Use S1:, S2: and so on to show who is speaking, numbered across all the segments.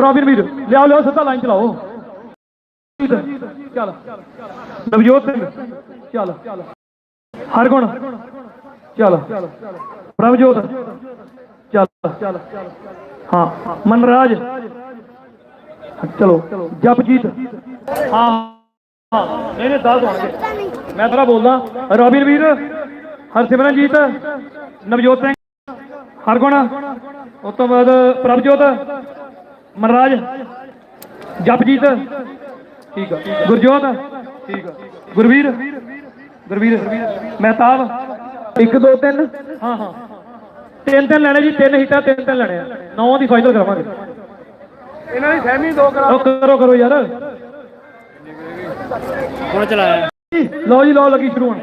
S1: Robin ਵੀਰ, ਲਿਆਓ ਲਿਆਓ, ਸਿੱਧਾ ਲਾਈਨ ਚਲਾਓ। ਚੱਲ। ਨਵਜੋਤ ਸਿੰਘ, ਚੱਲ। ਹਰਗੁਣ, ਚੱਲ। ਪ੍ਰਭਜੋਤ, ਚੱਲ। ਹਾਂ, ਮਨਰਾਜ। ਚਲੋ, ਜਪਜੀਤ। ਹਾਂ ਹਾਂ, ਨਹੀਂ ਨਹੀਂ, ਦੱਸ ਹੋਣਗੇ ਮੈਂ ਤੇਰਾ ਬੋਲਦਾ। ਰੋਬਿਨ ਵੀਰ, ਹਰਸਿਮਰਨਜੀਤ, ਨਵਜੋਤ ਸਿੰਘ, ਹਰਗੁਣ, ਉਸ ਤੋਂ ਬਾਅਦ ਪ੍ਰਭਜੋਤ। ਮਨਰਾਜ ਜਪਜੀਤ ਠੀਕ ਆ। ਗੁਰਜੋਤ ਠੀਕ ਆ। ਗੁਰਵੀਰ ਗੁਰਵੀਰ ਮਹਿਤਾਬ 1 2 3 ਹਾਂ ਹਾਂ। ਤਿੰਨ ਤਿੰਨ ਲੈਣੇ ਜੀ ਤਿੰਨ ਹਿੱਟਾਂ ਤਿੰਨ ਤਿੰਨ ਲੈਣੇ ਆ। ਨੌ ਦੀ ਫਾਈਨਲ ਕਰਾਵਾਂਗੇ।
S2: ਇਹਨਾਂ ਦੀ ਸਹਿਮੀ ਦੋ ਕਰਾ
S1: ਉਹ ਕਰੋ ਕਰੋ ਯਾਰ।
S3: ਹੁਣ ਚਲਾਇਆ।
S1: ਲਓ ਜੀ ਲਓ ਲੱਗੀ ਸ਼ੁਰੂ ਹੁਣ।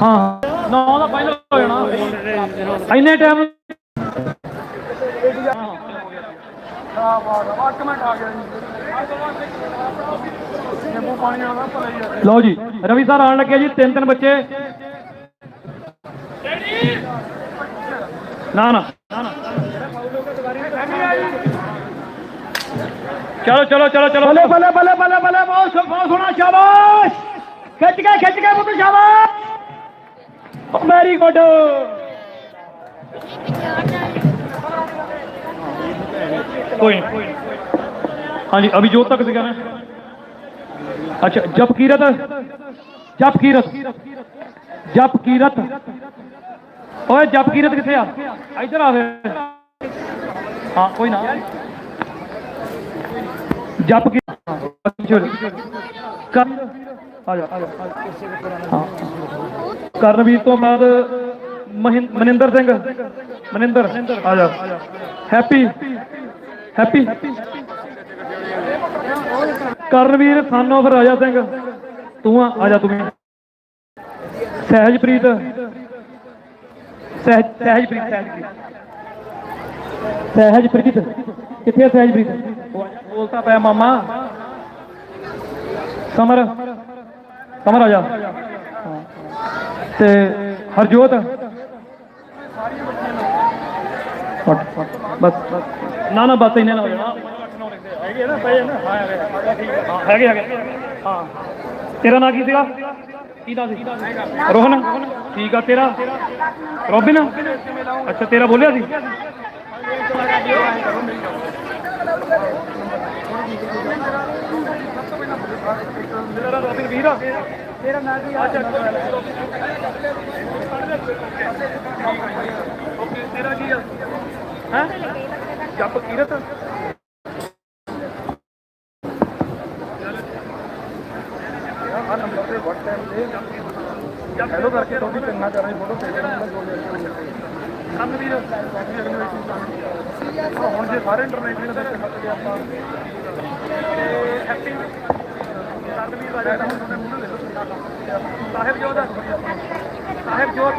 S1: ਹਾਂ। ਨੌ ਦਾ ਫਾਈਨਲ ਹੋ ਜਾਣਾ। ਇੰਨੇ ਟਾਈਮ
S2: ਇੱਕ ਮਿੰਟ ਆ ਗਿਆ ਜੀ ਨਿੰਬੂ ਪਾਣੀ ਆਉਂਦਾ ਭਲਾ ਹੀ ਆ
S1: ਲਓ ਜੀ ਰਵੀ ਸਰ ਆਣ ਲੱਗੇ ਜੀ ਤਿੰਨ ਤਿੰਨ ਬੱਚੇ ਨਾ ਨਾ ਨਾ, ਨਾ। ਚਲੋ ਚਲੋ ਚਲੋ ਚਲੋ ਬੱਲੇ ਬੱਲੇ ਬੱਲੇ ਬੱਲੇ ਬੱਲੇ ਬਹੁਤ ਸੋ- ਬਹੁਤ ਸੋਹਣਾ ਸ਼ਾਬਾਸ਼ ਖਿੱਚ ਕੇ ਖਿੱਚ ਕੇ ਪੁੱਤ ਸ਼ਾਬਾਸ਼ ਵੈਰੀ ਗੁੱਡ ਕੋਈ ਹਾਂਜੀ ਅਭਿਜੋਤ ਤੱਕ ਸੀਗਾ ਨਾ? ਅੱਛਾ, ਜਪ ਕੀਰਤ? ਜਪ ਕੀਰਤ? ਜਪ ਕੀਰਤ? ਓਏ, ਜਪ ਕੀਰਤ ਕਿੱਥੇ ਆ? ਇੱਧਰ ਆ ਫੇ ਹਾਂ, ਕੋਈ ਨਾ। ਜਪ ਕੀ ਕਰ ਆ ਜਾ ਆ ਜਾ। ਕਰਨਵੀਰ ਤੋਂ ਬਾਅਦ ਮਨਿੰਦਰ ਸਿੰਘ ਮਨਿੰਦਰ ਆ ਜਾ ਹੈਪੀ ਹੈਪੀ ਕਰਨਵੀਰ ਸਾਨੋ ਫਿਰ ਰਾਜਾ ਸਿੰਘ ਤੂੰ ਆ ਆ ਜਾ ਤੂੰ ਵੀ ਸਹਿਜਪ੍ਰੀਤ ਸਹਿਜ ਸਹਿਜਪ੍ਰੀਤ ਸਹਿਜਪ੍ਰੀਤ ਸਹਿਜਪ੍ਰੀਤ ਕਿੱਥੇ ਹੈ ਸਹਿਜਪ੍ਰੀਤ ਬੋਲਤਾ ਪਿਆ ਮਾਮਾ ਸਮਰ ਸਮਰ ਆ ਜਾ ਹਾਂ। ਤੇ ਹਰਜੋਤ ਫਟ ਫਟ, ਬਸ ਨਾ ਨਾ, ਬਸ ਇੰਨੇ ਹੋ ਜਾਣਾ ਹੈਗੇ ਨਾ ਪਏ ਨਾ ਹਾਂ ਹੈਗੇ। ਹੈਗੇ ਹਾਂ। ਤੇਰਾ ਨਾਂ ਕੀ ਸੀਗਾ? ਕੀ ਨਾਂ ਸੀ? ਰੋਹਨ। ਠੀਕ ਆ, ਤੇਰਾ? ਰੋਬਿਨ? ਅੱਛਾ, ਤੇਰਾ ਬੋਲਿਆ ਸੀ? ਮੇਰਾ ਰੋਬਿਨ ਵੀਰ ਤੇਰਾ ਨਾਂ ਕੀ ਅੱਛਾ ਓਕੇ ਤੇਰਾ ਕੀ ਆ ਹੈ? ਜੱਪ ਕੀਰਤ
S2: ਆ ਨੰਬਰ ਤੇ WhatsApp ਤੇ ਹੈਲੋ ਕਰਕੇ ਤੁਹਾਡੀ ਚੰਗਾ ਕਰ ਰਹੀ ਫੋਟੋ ਭੇਜ
S1: ਕੰਮ ਵੀਰ
S2: ਹੁਣ ਜੇ ਸਾਰੇ ਇੰਟਰਨੈਸ਼ਨਲ ਦੇ ਵਿੱਚ ਆਪਾਂ।
S1: ਹੈਪੀ ਕਰਨਵੀਰ ਰਾਜਾ ਦਾ ਹੁਣ ਮੂੰਹ ਦੇ ਸਾਹਿਬ ਜੋਤ ਸਾਹਿਬ ਜੋਤ।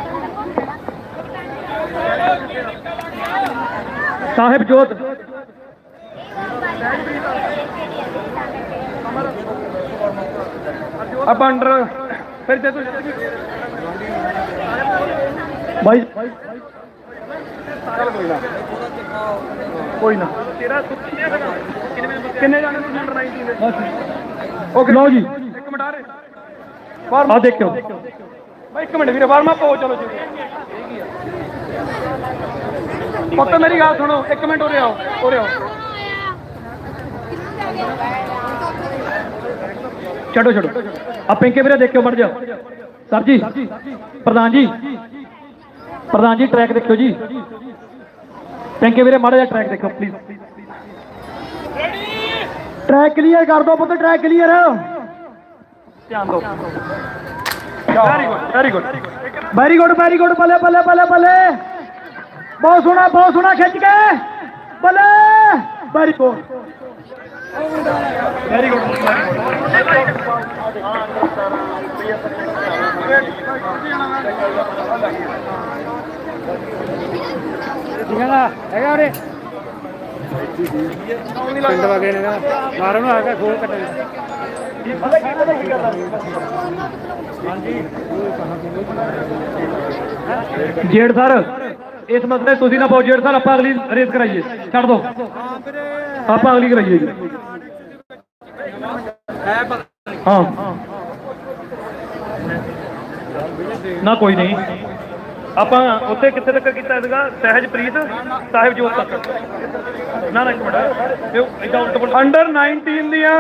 S1: ਸਾਹਿਬ ਜੋਤ।
S2: ਆਪਾਂ ਅੰਡਰ। ਫਿਰ ਤੇ ਤੂੰ
S1: ਭਾਈ।
S2: ਚੱਲ ਕੋਈ ਨਾ। ਕੋਈ ਨਾ।
S1: ਤੇਰਾ
S2: ਕਿੰਨੇ ਜਾਣੇ ਤੁਸੀਂ ਅੰਡਰ 19 ਦੇ?
S1: ਓਕੇ ਲਓ ਜੀ।
S2: ਇੱਕ ਮਿੰਟ ਆ ਰੇ
S1: ਆ ਦੇਖਿਓ।
S2: ਬਾਈ ਇੱਕ ਮਿੰਟ ਵੀਰੇ ਵਾਰਮ ਅਪ ਹੋ ਚਲੋ ਜੀ। ਪੁੱਤ ਮੇਰੀ ਗੱਲ ਸੁਣੋ ਇੱਕ ਮਿੰਟ ਉਰੇ ਆਓ ਉਰੇ ਆਓ।
S1: ਛੱਡੋ ਛੱਡੋ। ਆ ਪਿੰਕੇ ਵੀਰੇ ਦੇਖਿਓ ਮੜ ਜਾ ਸਰ ਜੀ ਪ੍ਰਧਾਨ ਜੀ। ਪ੍ਰਧਾਨ ਜੀ ਟਰੈਕ ਦੇਖਿਓ ਜੀ। ਪਿੰਕੇ ਵੀਰੇ ਮੜ ਜਾ ਟਰੈਕ ਦੇਖੋ ਪਲੀਜ਼ ਟਰੈਕ ਕਲੀਅਰ ਕਰ ਦਿਓ ਪੁੱਤ ਟਰੈਕ ਕਲੀਅਰ ਧਿਆਨ ਦਿਓ।
S2: Very good very good
S1: very good very good ਬੱਲੇ ਬੱਲੇ ਬੱਲੇ ਬੱਲੇ। ਬਹੁਤ ਸੋਹਣਾ ਬਹੁਤ ਸੋਹਣਾ ਖਿੱਚ ਕੇ। ਬੱਲੇ ਵੈਰੀ ਗੁੱਡ
S2: ਵੈਰੀ ਗੁੱਡ
S3: ਹੈਗਾ ਹੈਗਾ ਉਰੇ। ਪਿੰਡ ਵਗੇ ਨੇ ਮਾਰਨ ਨੂੰ ਆ ਕੇ ਖੋਲ ਕੱਟੇ
S1: ਜੇੜ ਸਰ, ਇਸ ਮਸਲੇ ਤੁਸੀਂ ਨਾ ਪਾਓ ਜੇੜ ਸਰ, ਆਪਾਂ ਅਗਲੀ ਰੇਸ ਕਰਾਈਏ। ਛੱਡ ਦੋ। ਆਪਾਂ ਅਗਲੀ ਕਰਾਈਏ ਜੀ। ਹਾਂ। ਨਾ ਕੋਈ ਨਹੀਂ। ਆਪਾਂ ਉੱਥੇ ਕਿੱਥੇ ਤੱਕ ਕੀਤਾ ਸੀਗਾ ਸਹਿਜਪ੍ਰੀਤ ਸਾਹਿਬ ਜੋਤ ਤੱਕ ਨਾ ਨਾ ਇੱਕ ਮਿੰਟ ਇਹ ਇਦਾਂ ਉਲਟ
S2: ਅੰਡਰ 19 ਦੀਆਂ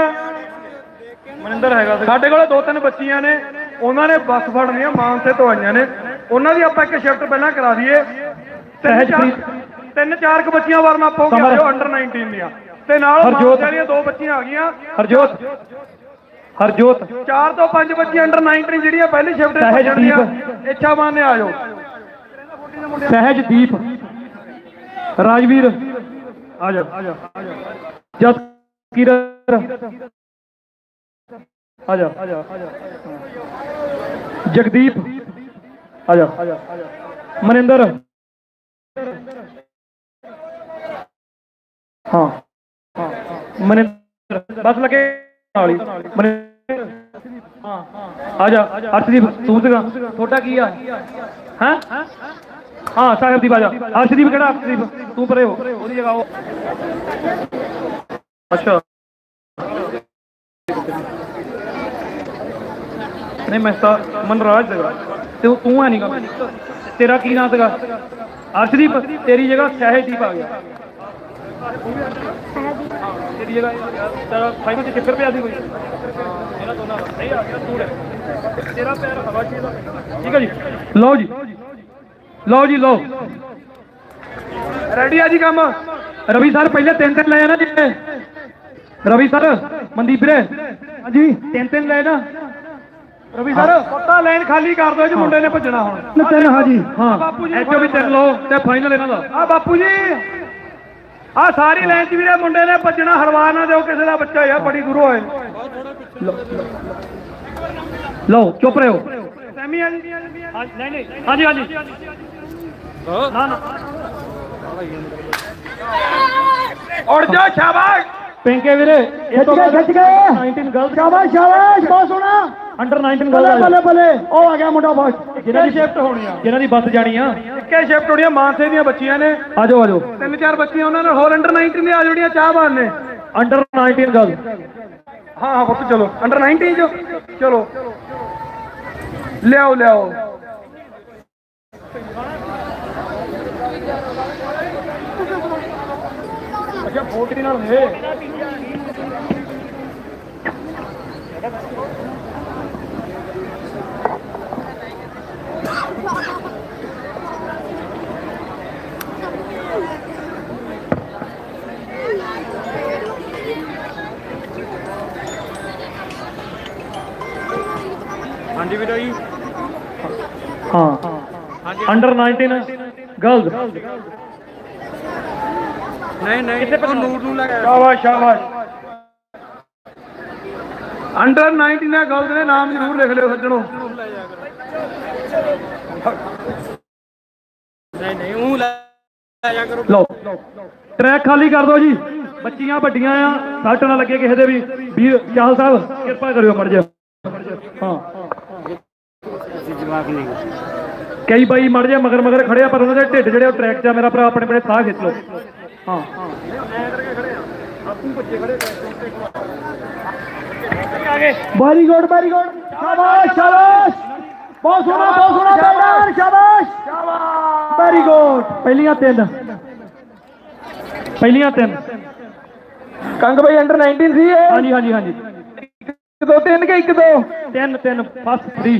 S1: ਮਨਿੰਦਰ ਹੈਗਾ।
S2: ਸਾਡੇ ਕੋਲ ਦੋ ਤਿੰਨ ਬੱਚੀਆਂ ਨੇ ਉਹਨਾਂ ਨੇ ਬੱਸ ਫੜ ਲਿਆ ਮਾਨਸੇ ਤੋਂ ਆਈਆਂ ਨੇ ਉਹਨਾਂ ਦੀ ਆਪਾਂ ਇੱਕ ਸ਼ਿਫਟ ਪਹਿਲਾਂ ਕਰਾ ਦਈਏ
S1: ਸਹਿਜਪ੍ਰੀਤ।
S2: ਤਿੰਨ ਚਾਰ ਕੁ ਬੱਚੀਆਂ ਵਾਰਮ ਅਪ ਹੋ। ਗਿਆ ਜੋ ਅੰਡਰ 19 ਦੀਆਂ ਤੇ ਨਾਲ
S1: ਹਰਜੋਤ।
S2: ਵਾਲੀਆਂ ਦੋ ਬੱਚੀਆਂ ਆ ਗਈਆਂ
S1: ਹਰਜੋਤ ਹਰਜੋਤ
S2: ਚਾਰ ਤੋਂ ਪੰਜ ਬੱਚੀਆਂ ਅੰਡਰ 19 ਜਿਹੜੀਆਂ ਪਹਿਲੀ ਸ਼ਿਫਟ
S1: ਸਹਿਜਦੀਪ।
S2: ਇੱਛਾ ਮਾਨ ਨੇ ਆ ਜਾਓ
S1: ਸਹਿਜਦੀਪ ਰਾਜਵੀਰ ਆ ਜਾ ਆ ਜਾ ਜਸਕੀਰਤ ਆ ਜਾ ਆ ਜਾ ਜਗਦੀਪ ਆ ਜਾ ਆ ਜਾ ਮਨਿੰਦਰ ਹਾਂ ਹਾਂ ਮਨਿੰਦਰ ਬਸ ਲੱਗੇ ਨਾਲ ਹੀ ਮਨਿੰਦਰ ਹਾਂ ਹਾਂ ਆ ਜਾ ਅਰਸ਼ਦੀਪ ਤੂੰ ਸੀਗਾ ਤੁਹਾਡਾ ਕੀ ਆ ਹਾਂ ਹਾਂ ਸਾਹਿਬ ਦੀ ਬਾਜਾ ਅਰਸ਼ਦੀਪ ਕਿਹੜਾ ਅਰਸ਼ਦੀਪ ਤੂੰ ਪਰੇ ਹੋ ਉਹਦੀ ਜਗ੍ਹਾ ਉਹ ਅੱਛਾ ਨਹੀਂ ਮੈਂ ਤਾਂ ਮਨਰਾਜ ਸੀਗਾ ਤੇ ਉਹ ਤੂੰ ਹੈ ਨਹੀਂਗਾ ਤੇਰਾ ਕੀ ਨਾਮ ਸੀਗਾ ਅਰਸ਼ਦੀਪ ਤੇਰੀ ਜਗ੍ਹਾ ਸਹਿਜਦੀਪ ਆ ਗਿਆ ਤੇਰੀ ਜਗ੍ਹਾ ਤੇਰਾ ਫਾਈਨਲ ਚ ਚੱਕਰ ਪਿਆ ਸੀ ਕੋਈ ਮੇਰਾ ਦੋਨਾਂ ਦਾ ਨਹੀਂ ਆ ਗਿਆ ਤੂੰ ਰਹਿ ਤੇਰਾ ਪੈਰ ਹਵਾ ਚ ਇਹਦਾ ਪੈਂਦਾ। ਠੀਕ ਹੈ ਜੀ ਲਓ ਜੀ ਲਓ। ਜੀ
S2: ਰੈਡੀ ਆ ਜੀ ਕੰਮ।
S1: ਰਵੀ ਸਰ ਪਹਿਲੇ ਤਿੰਨ ਤਿੰਨ ਲਏ ਨਾ ਜੀ ਰਵੀ ਸਰ ਮਨਦੀਪ ਵੀਰੇ। ਹਾਂਜੀ ਤਿੰਨ ਤਿੰਨ ਲਏ ਨਾ।
S2: ਰਵੀ ਸਰ ਪੱਤਾ ਲਾਈਨ ਖਾਲੀ ਕਰ ਦਿਓ ਜੀ ਮੁੰਡੇ ਨੇ ਭੱਜਣਾ ਹੁਣ।
S1: ਤਿੰਨ ਹਾਂਜੀ ਹਾਂ
S2: ਬਾਪੂ ਜੀ,
S1: ਐਚਓ ਵੀ ਤਿੰਨ ਲਓ ਤੇ ਫਾਈਨਲ ਇਹਨਾਂ ਦਾ।
S2: ਆ ਬਾਪੂ ਜੀ। ਆ ਸਾਰੀ ਲਾਈਨ ਚ ਵੀਰੇ ਮੁੰਡੇ ਨੇ ਭੱਜਣਾ ਹਲਵਾ ਨਾ ਦਿਓ ਕਿਸੇ ਦਾ ਬੱਚਾ ਆ ਬੜੀ ਦੂਰੋਂ ਆਏ
S1: ਲਓ ਚੁੱਪ ਰਹੋ।
S2: ਸੈਮੀ ਆ ਜੀ
S1: ਨਹੀਂ ਨਹੀਂ। ਹਾਂਜੀ ਹਾਂਜੀ।
S2: ਉੜ ਜਾ ਸ਼ਾਬਾਸ਼!
S1: ਪਿੰਕੇ ਵੀਰੇ ਇਹ ਤੋਂ
S3: ਖਿੱਚ ਖਿੱਚ ਗਏ।
S1: 19 ਗਰਲਸ
S3: ਸ਼ਾਬਾਸ਼ ਸ਼ਾਬਾਸ਼ ਬਹੁਤ ਸੋਹਣਾ।
S1: ਅੰਡਰ 19
S3: ਬੱਲੇ ਬੱਲੇ ਬੱਲੇ ਉਹ ਆ ਗਿਆ ਮੁੰਡਾ ਫਸਟ
S1: ਜਿਹਨਾਂ ਦੀ ਸ਼ਿਫਟ ਹੋਣੀ ਆ ਜਿਹਨਾਂ ਦੀ ਬੱਸ ਜਾਣੀ ਆ।
S2: ਇੱਕੇ ਸ਼ਿਫਟ ਹੋਣੀਆਂ ਮਾਨਸੇ ਦੀਆਂ ਬੱਚੀਆਂ ਨੇ।
S1: ਆਜੋ ਆਜੋ
S2: ਤਿੰਨ ਚਾਰ ਬੱਚੀਆਂ ਉਹਨਾਂ ਨਾਲ ਹੋਰ ਅੰਡਰ 19 ਦੀਆਂ ਆ ਜਿਹੜੀਆਂ ਚਾਹਵਾਨ ਨੇ।
S1: ਅੰਡਰ 19 ਗਰਲਸ
S2: ਹਾਂ ਹਾਂ ਪੁੱਤ ਚਲੋ। ਅੰਡਰ 19 ਜੋ। ਚਲੋ। ਲਿਆਓ ਲਿਆਓ।
S1: ਅੱਛਾ ਫੋਟੋ ਨਾਲ ਨੇ
S2: ਹਾਂਜੀ ਵੀਰ ਜੀ।
S1: ਹਾਂ। ਅੰਡਰ 19 ਗਰਲਸ
S2: ਨਹੀਂ ਨਹੀਂ। ਕਿੱਥੇ ਨੂਰ ਨੂੰ ਲੱਗਾ ਸ਼ਾਬਾਸ਼ ਸ਼ਾਬਾਸ਼। ਅੰਡਰ 19 ਨਾ ਗਲਤ ਨੇ ਨਾਮ ਜ਼ਰੂਰ ਲਿਖ ਲਿਓ ਸੱਜਣੋ। ਨਹੀਂ ਨਹੀਂ ਉਹ ਲੈ ਜਾ ਕਰੋ।
S1: ਲਓ ਟਰੈਕ ਖਾਲੀ ਕਰ ਦਿਓ ਜੀ। ਬੱਚੀਆਂ ਵੱਡੀਆਂ ਆ ਸੱਟ ਨਾ ਲੱਗੇ ਕਿਸੇ ਦੇ ਵੀ। ਵੀਰ ਚਾਹਲ ਸਾਹਿਬ ਕਿਰਪਾ ਕਰਿਓ ਮੜ ਜਾ ਹਾਂ। ਕਈ ਬਾਈ ਮੜ ਜਾ ਮਗਰ ਮਗਰ ਖੜੇ ਆ ਪਰ ਉਹਨਾਂ ਦੇ ਢਿੱਡ ਜਿਹੜੇ ਉਹ ਟਰੈਕ 'ਚ ਆ ਮੇਰਾ ਭਰਾ ਆਪਣੇ ਆਪਣੇ ਸਾਹ ਖਿੱਚ ਲਓ। ਹਾਂ।
S3: ਵੈਰੀ ਗੁੱਡ ਵੈਰੀ ਗੁੱਡ ਸ਼ਾਬਾਸ਼ ਸ਼ਾਬਾਸ਼। ਬਹੁਤ ਸੋਹਣਾ ਬਹੁਤ ਸੋਹਣਾ ਬੈਲਰ ਸ਼ਾਬਾਸ਼।
S1: ਵੈਰੀ ਗੁੱਡ ਪਹਿਲੀਆਂ ਤਿੰਨ। ਪਹਿਲੀਆਂ ਤਿੰਨ।
S2: ਕੰਗ ਭਾਈ ਅੰਡਰ 19 ਸੀ ਇਹ?
S1: ਹਾਂਜੀ ਹਾਂਜੀ ਹਾਂਜੀ।
S2: ਇੱਕ ਦੋ ਤਿੰਨ ਕੇ ਇੱਕ ਦੋ?
S1: ਤਿੰਨ ਤਿੰਨ ਫਸਟ 3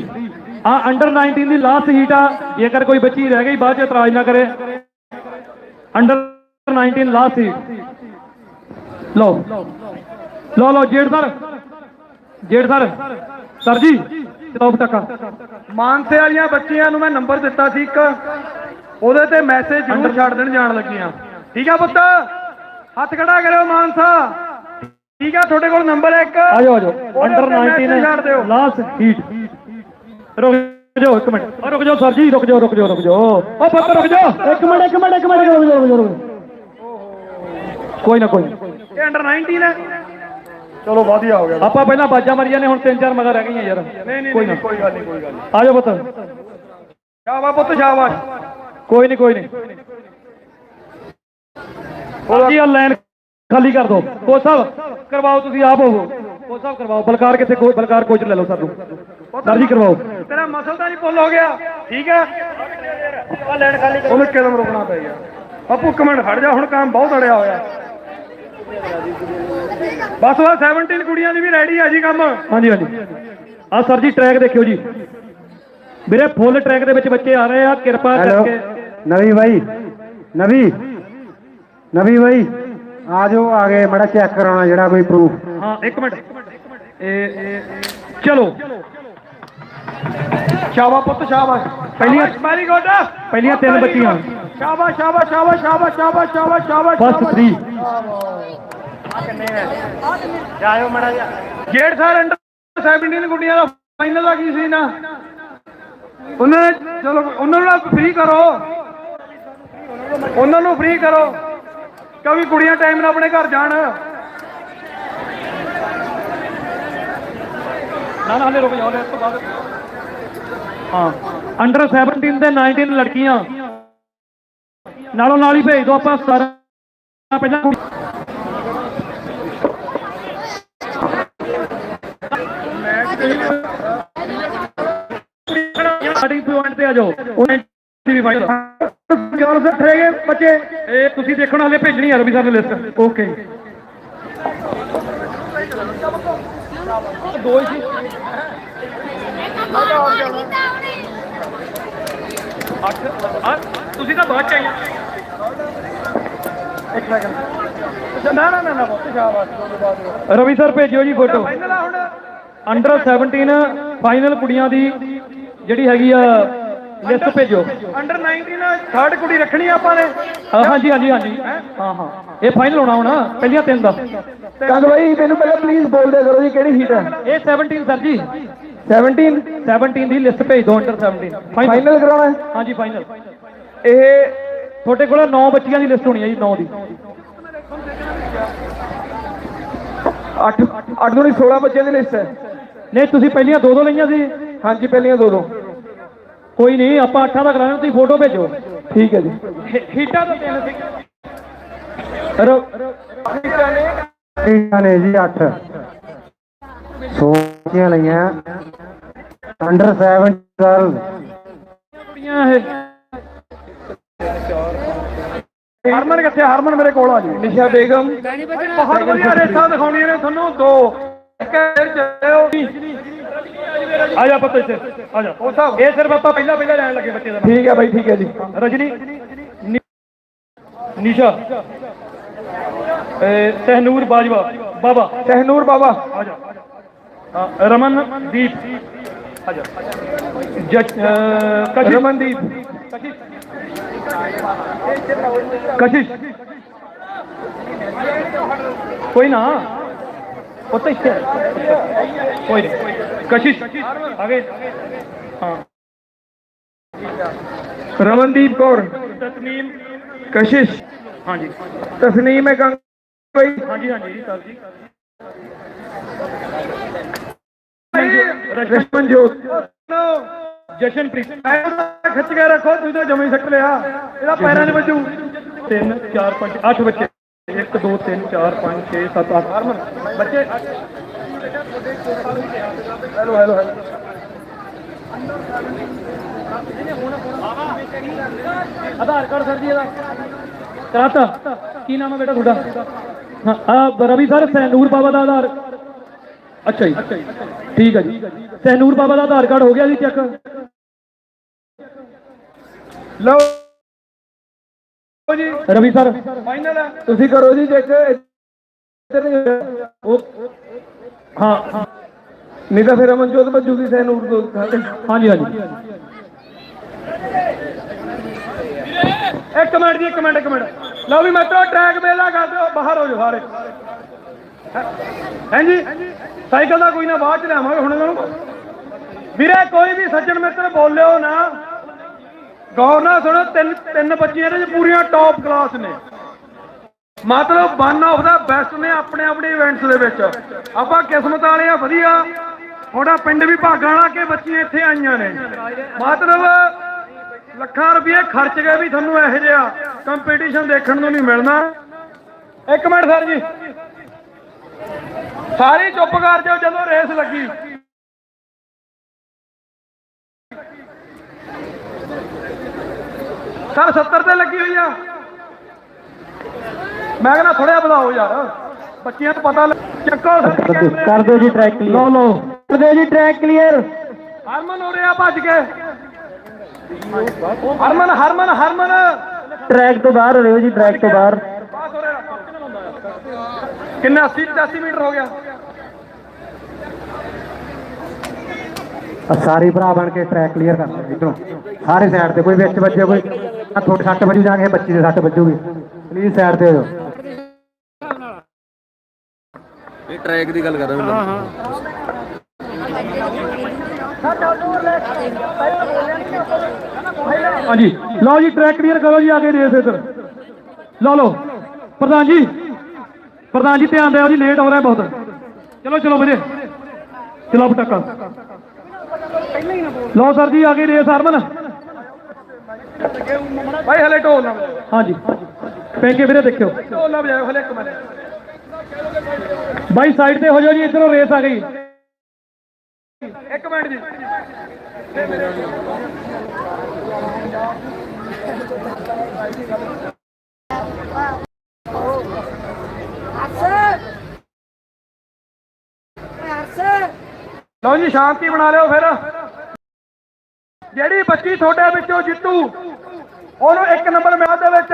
S1: ਆ ਅੰਡਰ 19 ਦੀ ਲਾਸਟ ਹੀਟ ਆ। ਜੇਕਰ ਕੋਈ ਬੱਚੀ ਰਹਿ ਗਈ ਬਾਅਦ ਚ ਇਤਰਾਜ਼ ਨਾ ਕਰੇ। ਅੰਡਰ 19 ਲਾਸਟ ਹੀਟ ਲਓ। ਲਓ ਲਓ ਜੇੜ ਸਰ। ਜੇੜ ਸਰ। ਸਰ ਜੀ ਚਲੋ ਟੱਕਾ
S2: ਮਾਨਸੇ ਵਾਲੀਆਂ ਬੱਚੀਆਂ ਨੂੰ ਮੈਂ ਨੰਬਰ ਦਿੱਤਾ ਸੀ ਇੱਕ। ਉਹਦੇ ਤੇ ਮੈਸੇਜ ਜ਼ਰੂਰ ਛੱਡ ਦੇਣ ਜਾਣ ਲੱਗੀਆਂ। ਠੀਕ ਆ ਪੁੱਤ? ਹੱਥ ਖੜਾ ਕਰਿਓ ਮਾਨਸਾ। ਠੀਕ ਆ ਤੁਹਾਡੇ ਕੋਲ ਨੰਬਰ ਹੈ ਇੱਕ।
S1: ਆਜੋ ਆਜੋ।
S2: ਉਹਦੇ
S1: ਅੰਡਰ
S2: ਉੱਤੇ message ਛੱਡ ਦਿਓ।
S1: 19 ਲਾਸਟ ਹੀਟ ਰੁਕ ਜਾਓ ਇੱਕ ਮਿੰਟ। ਰੁਕ ਜਾਓ ਸਰ ਜੀ ਰੁਕ ਜਾਓ ਰੁਕ ਜਾਓ ਰੁਕ ਜਾਓ। ਓ ਪੁੱਤ ਰੁਕ ਜਾਓ।
S3: ਇੱਕ ਮਿੰਟ ਇੱਕ ਮਿੰਟ ਇੱਕ ਮਿੰਟ ਜਾਓ ਰੁਕ ਜਾਓ ਰੁਕ ਜਾਓ।
S1: ਕੋਈ ਨਾ ਕੋਈ।
S2: ਇਹ ਅੰਡਰ 19 ਹੈ। ਚਲੋ ਵਧੀਆ ਹੋ ਗਿਆ।
S1: ਆਪਾਂ ਪਹਿਲਾਂ ਬਾਜਾਂ ਮਾਰੀਆਂ ਨੇ ਹੁਣ ਤਿੰਨ ਚਾਰ ਮਗਰ ਰਹਿ ਗਈਆਂ ਯਾਰ।
S2: ਨਹੀਂ ਨਹੀਂ
S1: ਕੋਈ ਨਾ।
S2: ਕੋਈ ਗੱਲ ਨਹੀਂ ਕੋਈ ਗੱਲ ਨਹੀਂ।
S1: ਆਜੋ ਪੁੱਤ।
S2: ਸ਼ਾਬਾਸ਼ ਪੁੱਤ ਸ਼ਾਬਾਸ਼।
S1: ਕੋਈ ਨਹੀਂ ਕੋਈ ਨਹੀਂ। ਜੀ ਆ ਲਾਈਨ ਖਾਲੀ ਕਰ ਦਿਓ ਕੋਚ ਸਾਹਿਬ ਕਰਵਾਓ ਤੁਸੀਂ ਆਪ ਹੋਵੋ ਕੋਚ ਸਾਹਿਬ ਕਰਵਾਓ। ਬਲਕਾਰ ਕਿੱਥੇ ਕੋਈ ਬਲਕਾਰ ਕੋਚ ਲੈ ਲਓ ਸਰ ਨੂੰ। ਸਰ ਜੀ ਕਰਵਾਓ।
S2: ਤੇਰਾ ਮਸਲ ਤਾਂ ਨਹੀਂ ਪੁੱਲ ਹੋ ਗਿਆ। ਠੀਕ ਹੈ? ਆ ਲੈਣ ਖਾਲੀ ਕਰ ਉਹਨੂੰ ਕਦਮ ਰੁਕਣਾ ਪੈ ਗਿਆ। ਆਪੂ ਕਮੈਂਟ ਖੜ ਜਾ ਹੁਣ ਕੰਮ ਬਹੁਤ ਅੜਿਆ ਹੋਇਆ। ਬਸ ਬਸ 17 ਕੁੜੀਆਂ ਦੀ ਵੀ ਰੈਡੀ ਆ ਜੀ ਕੰਮ।
S1: ਹਾਂਜੀ ਹਾਂਜੀ। ਆ ਸਰ ਜੀ ਟਰੈਕ ਦੇਖਿਓ ਜੀ। ਵੀਰੇ ਫੁੱਲ ਟਰੈਕ ਦੇ ਵਿੱਚ ਬੱਚੇ ਆ ਰਹੇ ਆ ਕਿਰਪਾ ਕਰਕੇ।
S3: ਨਵੀ ਭਾਈ ਨਵੀ। ਨਵੀ ਭਾਈ ਆ ਜਾਓ ਆ ਮੜਾ ਚੈੱਕ ਕਰਾਉਣਾ ਜਿਹੜਾ ਕੋਈ ਪ੍ਰੂਫ
S1: ਹਾਂ ਚਲੋ।
S2: ਸ਼ਾਬਾਸ਼ ਪੁੱਤ ਸ਼ਾਬਾਸ਼।
S1: ਪਹਿਲੀਆਂ ਪਹਿਲੀਆਂ ਤਿੰਨ ਬੱਚੀਆਂ।
S2: ਸ਼ਾਬਾਸ਼ ਸ਼ਾਬਾਸ਼ ਸ਼ਾਬਾਸ਼ ਸ਼ਾਬਾਸ਼ ਸ਼ਾਬਾਸ਼ ਸ਼ਾਬਾਸ਼ ਸ਼ਾਬਾਸ਼
S1: ਫਸਟ 3
S2: ਜੇੜ ਸਰ ਅੰਡਰ 17 ਗੁੱਡੀਆਂ ਦਾ ਫਾਈਨਲ ਦਾ ਕੀ ਸੀ ਨਾ ਉਹਨਾਂ ਨੇ ਚਲੋ ਉਹਨਾਂ ਨੂੰ ਫ੍ਰੀ ਕਰੋ। ਉਹਨਾਂ ਨੂੰ ਫ੍ਰੀ ਕਰੋ। ਕਿਉਂਕਿ ਕੁੜੀਆਂ ਟਾਈਮ ਨਾਲ ਆਪਣੇ ਘਰ ਜਾਣ।
S1: ਨਾ ਨਾ ਹਲੇ ਰੁਕ ਜਾਓ ਇਸ ਤੋਂ ਬਾਅਦ। ਹਾਂ। ਅੰਡਰ 17 ਤੇ 19 ਲੜਕੀਆਂ। ਨਾਲੋਂ ਨਾਲ ਹੀ ਭੇਜ ਦਿਓ ਆਪਾਂ 17 ਪਹਿਲਾਂ ਸਟਾਰਟਿੰਗ ਪੁਆਇੰਟ ਤੇ ਆ ਜਾਓ। ਉਹ ਵੀ ਫਾਈਨਲ
S2: ਕਿਉਂ ਸਰ ਠੇਗੇ ਬੱਚੇ।
S1: ਇਹ ਤੁਸੀਂ ਦੇਖਣਾ ਹਲੇ ਭੇਜਣੀ ਆ ਰਵੀ ਸਰ ਨੇ ਲਿਸਟ ਓਕੇ ਦੋ ਹੀ ਸੀ ਅੱਠ। ਤੁਸੀਂ ਤਾਂ ਬਹੁਤ ਚੰਗੇ।
S2: ਇੱਕ
S1: ਰਵੀ ਸਰ ਭੇਜਿਓ ਜੀ ਫੋਟੋ ਅੰਡਰ 17 ਫਾਈਨਲ ਕੁੜੀਆਂ ਦੀ ਜਿਹੜੀ ਹੈਗੀ ਆ ਲਿਸਟ ਭੇਜੋ।
S2: ਅੰਡਰ 19 ਥਰਡ ਕੁੜੀ ਰੱਖਣੀ ਆਪਾਂ ਨੇ।
S1: ਹਾਂਜੀ ਹਾਂਜੀ ਹਾਂਜੀ। ਹਾਂ? ਹਾਂ ਇਹ ਫਾਈਨਲ ਹੋਣਾ ਹੋਣਾ ਪਹਿਲੀਆਂ ਤਿੰਨ ਦਾ।
S3: ਕੰਗ ਬਾਈ ਮੈਨੂੰ ਪਹਿਲਾਂ ਪਲੀਜ਼ ਬੋਲ ਦੇ ਕਰੋ ਜੀ ਕਿਹੜੀ ਸੀਟ ਹੈ?
S1: ਇਹ 17 ਸਰ ਜੀ।
S3: 17
S1: 17 ਦੀ ਲਿਸਟ ਭੇਜ ਦਿਓ ਅੰਡਰ 17 ਫਾਈਨਲ
S3: ਕਰਾਉਣਾ ਹੈ?
S1: ਹਾਂਜੀ ਫਾਈਨਲ
S3: ਇਹ
S1: ਤੁਹਾਡੇ ਕੋਲ 9 ਬੱਚੀਆਂ ਦੀ ਲਿਸਟ ਹੋਣੀ ਹੈ ਜੀ 9 ਦੀ।
S3: 8 8 ਤੋਂ 16 ਬੱਚਿਆਂ ਦੀ ਲਿਸਟ ਹੈ।
S1: ਨਹੀਂ ਤੁਸੀਂ ਪਹਿਲੀਆਂ ਦੋ ਦੋ ਲਈਆਂ ਸੀ।
S3: ਹਾਂਜੀ ਪਹਿਲੀਆਂ ਦੋ ਦੋ
S1: ਕੋਈ ਨਹੀਂ ਆਪਾਂ ਅੱਠਾਂ ਦਾ ਕਰਾਣਾ ਤੁਸੀਂ ਫੋਟੋ ਭੇਜੋ।
S3: ਠੀਕ ਹੈ ਜੀ।
S1: ਹੀਟਾਂ ਤਾਂ ਤਿੰਨ ਸੀ।
S3: ਇਹਨਾਂ ਨੇ ਜੀ 8 ਸੋਚੀਆਂ ਲਈਆਂ। ਅੰਡਰ 7 ਗਰਲ
S1: ਕੁੜੀਆਂ ਇਹ?
S2: ਹਰਮਨ ਕਿੱਥੇ ਆ? ਹਰਮਨ ਮੇਰੇ ਕੋਲ ਆ ਜੀ
S3: ਨਿਸ਼ਾ ਬੇਗਮ
S2: ਬਹੁਤ ਵਧੀਆ ਰੇਸਾਂ ਦਿਖਾਉਣੀਆਂ ਨੇ ਤੁਹਾਨੂੰ ਦੋ ਇੱਕ ਚੱਲਿਓ
S1: ਆ ਜਾ ਪਤਾ ਇੱਥੇ ਆ ਜਾ
S2: ਉਹ ਸਾਹਿਬ
S1: ਇਹ ਸਿਰਫ ਆਪਾਂ ਪਹਿਲਾਂ ਪਹਿਲਾਂ ਲੈਣ ਲੱਗੇ ਬੱਚੇ ਦਾ ਨਾਮ।
S3: ਠੀਕ ਹੈ ਬਾਈ ਠੀਕ ਹੈ ਜੀ
S1: ਰਜਨੀ ਨੀ- ਨਿਸ਼ਾ ਇਹ ਤਹਨੂਰ ਬਾਜਵਾ ਬਾਬਾ
S3: ਸਹਿਨੂਰ ਬਾਬਾ
S1: ਆ ਜਾ ਹਾਂ, ਰਮਨ ਦੀਪ ਆ ਜਾ ਜਜ ਅਹ, ਕਸ਼ਿਸ਼
S3: ਰਮਨਦੀਪ
S1: ਕਸ਼ਿਸ਼ ਕੋਈ ਨਾ ਉਹ ਤਾਂ ਇੱਥੇ ਹੈ। ਕੋਈ ਨਹੀਂ ਕਸ਼ਿਸ਼ ਆਗੇ ਹਾਂ
S3: ਰਮਨਦੀਪ ਕੌਰ
S1: ਤਸਨੀਮ
S3: ਕਸ਼ਿਸ਼
S1: ਹਾਂਜੀ
S3: ਤਸਨੀਮ ਹੈ ਕੰਗ ਬਾਈ
S1: ਹਾਂਜੀ ਹਾਂਜੀ ਜੀ ਸਰ ਜੀ
S3: ਰਸ਼ਮਨਜੋਤ
S1: ਜਸ਼ਨਪ੍ਰੀਤ
S2: ਐਂ ਖਿੱਚ ਕੇ ਰੱਖੋ ਤੁਸੀਂ ਤਾਂ ਜਮੇ ਸੱਟ ਲਿਆ। ਇਹਦਾ ਪੈਰਾਂ 'ਚ ਵੱਜੂ
S1: 3 4 5 8 ਬੱਚੇ। 1 2 3 4 5 6 7 8 ਹਰਮਨ ਬੱਚੇ।
S2: Hello hello hello.
S1: Aadhaar card sir ji ਇਹਦਾ। ਕਰਾਤਾ। ਕੀ ਨਾਮ ਹੈ ਬੇਟਾ ਤੁਹਾਡਾ? ਹਾਂ ਰਵੀ ਸਰ, ਸੈਨੂਰ ਬਾਬਾ ਦਾ ਆਧਾਰ। ਅੱਛਾ ਜੀ। ਠੀਕ ਹੈ ਜੀ। ਸੈਨੂਰ ਬਾਬਾ ਦਾ ਆਧਾਰ ਕਾਰਡ ਹੋ ਗਿਆ ਜੀ ਚੈੱਕ
S2: ਲਓ ਜੀ।
S1: ਰਵੀ ਸਰ।
S2: ਫਾਈਨਲ ਹੈ
S3: ਤੁਸੀਂ ਕਰੋ ਜੀ ਚੈੱਕ ਇੱਧਰ ਨਹੀਂ
S1: ਉਹ ਹਾਂ। ਹਾਂ
S3: ਨਹੀਂ ਤਾਂ ਫਿਰ ਅਮਨਜੋਤ ਭੱਜੂਗੀ ਸਹਿਨੂਰ ਤੋਂ
S1: ਹਾਂਜੀ ਹਾਂਜੀ।
S2: ਇੱਕ ਮਿੰਟ ਜੀ ਇੱਕ ਮਿੰਟ ਇੱਕ ਮਿੰਟ। ਲਓ ਵੀ ਮੈਟਰੋ ਟਰੈਕ ਵੇਲਾ ਕਰ ਦਿਓ ਬਾਹਰ ਹੋ ਜਾਓ ਸਾਰੇ। ਹਾਂਜੀ, ਸਾਈਕਲ ਦਾ ਕੋਈ ਨਾ ਬਾਅਦ ਚ ਲਿਆਵਾਂਗੇ ਹੁਣ ਇਹਨਾਂ ਨੂੰ। ਵੀਰੇ, ਕੋਈ ਵੀ ਸੱਜਣ ਮਿੱਤਰ, ਬੋਲਿਓ ਨਾ। ਗੌਰ ਨਾਲ ਸੁਣੋ, ਤਿੰਨ ਤਿੰਨ ਬੱਚੀਆਂ ਇਹਦੇ ਪੂਰੀਆਂ ਟੌਪ ਕਲਾਸ ਨੇ। ਮਤਲਬ ਵਨ ਆਫ ਦਾ ਬੈਸਟ ਨੇ ਆਪਣੇ ਆਪਣੇ ਇਵੈਂਟਸ ਦੇ ਵਿੱਚ। ਆਪਾਂ ਕਿਸਮਤ ਵਾਲੇ ਆ, ਵਧੀਆ। ਥੋੜਾ ਪਿੰਡ ਵੀ ਭਾਗਾਂ ਵਾਲਾ ਕਿ ਬੱਚੀਆਂ ਇੱਥੇ ਆਈਆਂ ਨੇ। ਮਤਲਬ ਲੱਖਾਂ ਰੁਪਏ ਖਰਚ ਕੇ ਵੀ ਤੁਹਾਨੂੰ ਇਹੋ ਜਿਹਾ ਕੰਪੀਟੀਸ਼ਨ ਦੇਖਣ ਨੂੰ ਨਹੀਂ ਮਿਲਣਾ। ਇੱਕ ਮਿੰਟ ਸਰ ਜੀ। ਸਾਰੇ ਚੁੱਪ ਕਰ ਜਾਓ ਜਦੋਂ ਰੇਸ ਲੱਗੀ। ਸਰ 70 ਤੇ ਲੱਗੀ ਹੋਈ ਆ। ਮੈਂ ਕਹਿੰਦਾ ਥੋੜਾ ਵਧਾਓ ਯਾਰ। ਬੱਚਿਆਂ ਨੂੰ ਪਤਾ ਚੱਕੋ।
S3: ਕਰ ਦਿਓ ਜੀ ਟਰੈਕ ਕਲੀਅਰ ਲੋ ਲੋ ਕਰ ਦਿਓ ਜੀ ਟਰੈਕ ਕਲੀਅਰ
S2: ਹਰਮਨ ਹੋ ਰਿਹਾ ਭੱਜ ਕੇ। ਹਰਮਨ ਹਰਮਨ ਹਰਮਨ।
S3: ਟਰੈਕ ਤੋਂ ਬਾਹਰ ਹੋ ਰਹੇ ਜੀ ਟਰੈਕ ਤੋਂ ਬਾਹਰ।
S2: ਕਿੰਨਾ? 80 85 ਮੀਟਰ ਹੋ ਗਿਆ।
S3: ਆ ਸਾਰੇ ਭਰਾ ਬਣ ਕੇ ਟਰੈਕ ਕਲੀਅਰ ਕਰ ਲਓ ਇਧਰੋਂ। ਸਾਰੇ ਸਾਈਡ ਤੇ ਕੋਈ ਵਿੱਚ ਵੱਜੇ ਕੋਈ। ਆ ਤੁਹਾਡੇ ਸੱਟ ਵੱਜੂ ਜਾ ਕੇ ਬੱਚੀ ਦੇ ਸੱਟ ਵੱਜੂਗੀ। ਪਲੀਜ਼ ਸਾਈਡ ਤੇ ਹੋ ਜਾਓ।
S4: ਇਹ ਟਰੈਕ ਦੀ ਗੱਲ ਕਰ ਰਿਹਾ ਮੈਂ।
S1: ਹਾਂਜੀ। ਲਓ ਜੀ ਟਰੈਕ ਕਲੀਅਰ ਕਰੋ ਜੀ ਆਗੇ ਰੇਸ ਇੱਧਰ। ਲਓ ਲਓ। ਪ੍ਰਧਾਨ ਜੀ ਪ੍ਰਧਾਨ ਜੀ ਧਿਆਨ ਦਿਓ ਜੀ ਲੇਟ ਹੋ ਰਿਹਾ ਬਹੁਤ। ਚਲੋ ਚਲੋ ਵੀਰੇ। ਚਲੋ ਪਟਾਕਾ ਲਓ ਸਰ ਜੀ ਆਗੇ ਰੇਸ ਹਰਮਨ।
S2: ਭਾਈ ਹਲੇ ਢੋਲ ਨਾ ਵਜਾਓ।
S1: ਹਾਂਜੀ। ਪੈਂਕੇ ਵੀਰੇ ਦੇਖਿਓ।
S2: ਢੋਲ ਨਾ ਵਜਾਓ ਹਲੇ ਇੱਕ ਮਿੰਟ।
S1: ਬਾਈ ਸਾਈਡ ਤੇ ਹੋ ਜਾਓ ਜੀ ਇੱਧਰੋਂ ਰੇਸ ਆ ਗਈ।
S2: ਇੱਕ ਮਿੰਟ ਜੀ। ਲਓ ਜੀ ਸ਼ਾਂਤੀ ਬਣਾ ਲਿਓ ਫਿਰ। ਜਿਹੜੀ ਬੱਚੀ ਤੁਹਾਡੇ ਵਿੱਚੋਂ ਜਿੱਤੂ ਉਹਨੂੰ ਇੱਕ ਨੰਬਰ ਮੈਚ ਦੇ ਵਿੱਚ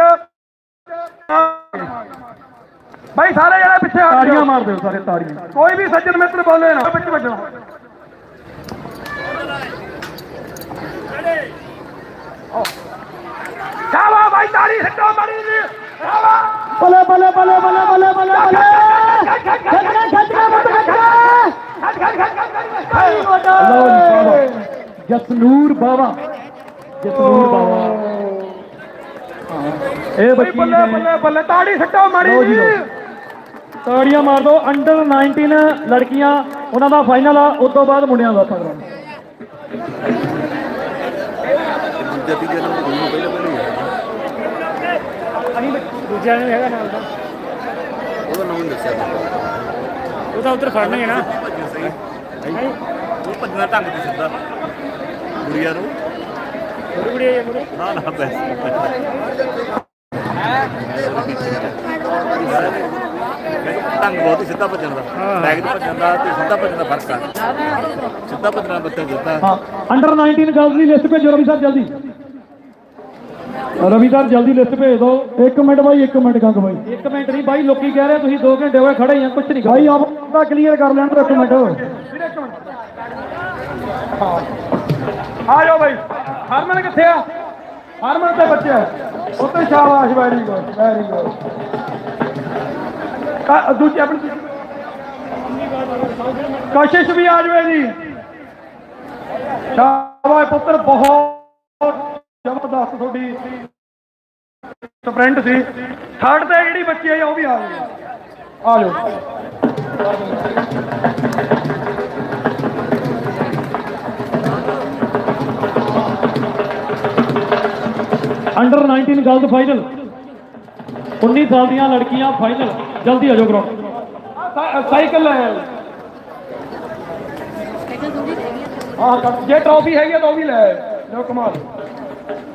S2: ਭਾਈ ਸਾਰੇ ਜਿਹੜੇ ਪਿੱਛੇ ਹਟ
S1: ਤਾੜੀਆਂ ਮਾਰ ਦਿਓ ਸਾਰੇ ਤਾੜੀਆਂ।
S2: ਕੋਈ ਵੀ ਸੱਜਣ ਮਿੱਤਰ ਬੋਲੇ ਨਾ। ਵਿੱਚ ਵੱਜਣਾ ਸ਼ਾਬਾ ਭਾਈ ਤਾੜੀ ਸਿੱਟੋ ਮੜੀ ਜੀ ਸ਼ਾਬਾ
S3: ਬੱਲੇ ਬੱਲੇ ਬੱਲੇ ਬੱਲੇ ਬੱਲੇ ਬੱਲੇ ਬੱਲੇ।
S1: ਲਓ ਜੀ ਬਾਵਾ ਜਸਨੂਰ ਬਾਵਾ ਜਸਨੂਰ ਬਾਵਾ ਇਹ ਬੱਚੀ
S2: ਬੱਲੇ
S1: ਨੇ
S2: ਬੱਲੇ ਬੱਲੇ ਤਾੜੀ ਸਿੱਟੋ ਮੜੀ
S1: ਜੀ। ਤਾੜੀਆਂ ਮਾਰ ਦਿਓ ਅੰਡਰ 19 ਲੜਕੀਆਂ ਉਹਨਾਂ ਦਾ ਫਾਈਨਲ ਆ ਉਸ ਤੋਂ ਬਾਅਦ ਮੁੰਡਿਆਂ ਦਾ ਪ੍ਰੋਗਰਾਮ
S4: ਦੂਜਾ
S5: ਨਹੀਂ ਹੈਗਾ ਨਾਲ ਦਾ।
S4: ਉਹਦਾ ਨਾਮ ਦੱਸਿਆ।
S5: ਉਹ ਤਾਂ ਉਧਰ ਹੈ ਨਾ।
S4: ਉਹ ਭੱਜਣਾ ਢੰਗ ਤੇ ਸਿੱਧਾ ਗੁੜੀਆ ਨੂੰ
S5: ਥੋੜੀ ਬੜੀ ਹੈ
S4: ਨਾ ਨਾ ਬੈਸ ਢੰਗ ਬਹੁਤ ਹੀ ਸਿੱਧਾ ਭੱਜਣ ਦਾ ਬੈਗ ਤੇ ਭੱਜਣ ਦਾ ਤੇ ਸਿੱਧਾ ਭੱਜਣ ਦਾ ਫ਼ਰਕ ਆ ਸਿੱਧਾ ਭੱਜਣਾ ਬੱਚਾ ਜਿੱਤਾ
S1: ਅੰਡਰ 19 ਗਰਲਸ ਲਿਸਟ ਭੇਜੋ ਰਵੀ ਸਰ ਜਲਦੀ। ਰਵੀ ਸਰ ਜਲਦੀ ਲਿਸਟ ਭੇਜ ਦਿਓ। ਇੱਕ ਮਿੰਟ ਬਾਈ ਇੱਕ ਮਿੰਟ ਗੰਗ ਬਾਈ। ਇੱਕ ਮਿੰਟ ਨਹੀਂ ਬਾਈ ਲੋਕੀ ਕਹਿ ਰਹੇ ਤੁਸੀਂ 2 ਘੰਟੇ ਹੋਏ ਖੜੇ ਆ ਕੁਝ ਨਹੀਂ ਬਾਈ ਆਪਦਾ ਕਲੀਅਰ ਕਰ ਲੈਣ ਦਿਓ ਇੱਕ ਮਿੰਟ।
S2: ਆ ਜਾਓ ਭਾਈ ਹਰਮਨ ਕਿੱਥੇ ਆ? ਹਰਮਨ ਤੇ ਬੱਚੇ ਉੱਤੇ ਸ਼ਾਬਾਸ਼ ਵੈਰੀ ਗੁੱਡ ਵੈਰੀ ਗੁੱਡ ਦੂਜੀ ਆਪਣੀ ਕੋਸ਼ਿਸ਼ ਵੀ ਆ ਜਾਵੇ ਜੀ। ਸ਼ਾਬਾਸ਼ ਪੁੱਤਰ ਬਹੁਤ ਜ਼ਬਰਦਸਤ ਤੁਹਾਡੀ ਸਪ੍ਰਿੰਟ ਸੀ। ਥਰਡ ਤੇ ਜਿਹੜੀ ਬੱਚੀ ਆਈ ਉਹ ਵੀ ਆ ਗਈ। ਆ ਜਾਓ।
S1: ਅੰਡਰ 19 ਗਰਲਸ ਫਾਈਨਲ 19 ਸਾਲ ਦੀਆਂ ਲੜਕੀਆਂ ਫਾਈਨਲ ਜਲਦੀ ਆ ਜਾਓ ਗਰਾਊਂਡ
S2: ਸਾਈਕਲ। ਆਹ ਕੱਟ- ਜੇ ਟਰੋਫੀ ਹੈਗੀ ਆ ਤਾਂ ਉਹ ਵੀ ਲੈ। ਲਓ ਕਮਾਲ।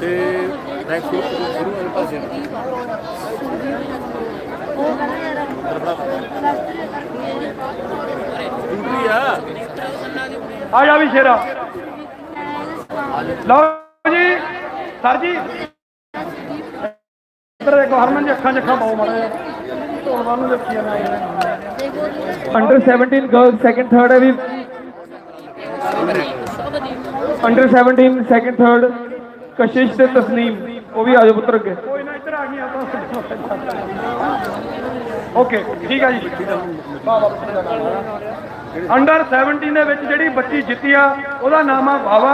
S4: ਤੇ ਟਰੈਕ ਸ਼ੁਰੂ ਸ਼ੁਰੂ ਹੋਣ ਪਾਸੇ ਸਕੂਟਰੀ ਆ
S2: ਆ ਜਾ ਵੀ ਸ਼ੇਰਾ। ਲਓ ਜੀ, ਸਰ ਜੀ। ਇੱਧਰ ਦੇਖੋ, ਹਰਮਨ ਜੀ, ਅੱਖਾਂ 'ਚ ਅੱਖਾਂ ਪਾਓ ਮਾਰੇ
S1: अंडर 17 गर्ल्स सेकंड थर्ड अभी अंडर 17 सेकंड थर्ड कशिश से
S2: तस्नीम वो भी आज पुत्र के ओके ठीक है जी। ਅੰਡਰ 17 ਦੇ ਵਿੱਚ ਜਿਹੜੀ ਬੱਚੀ ਜਿੱਤੀ ਆ ਉਹਦਾ ਨਾਮ ਆ ਬਾਵਾ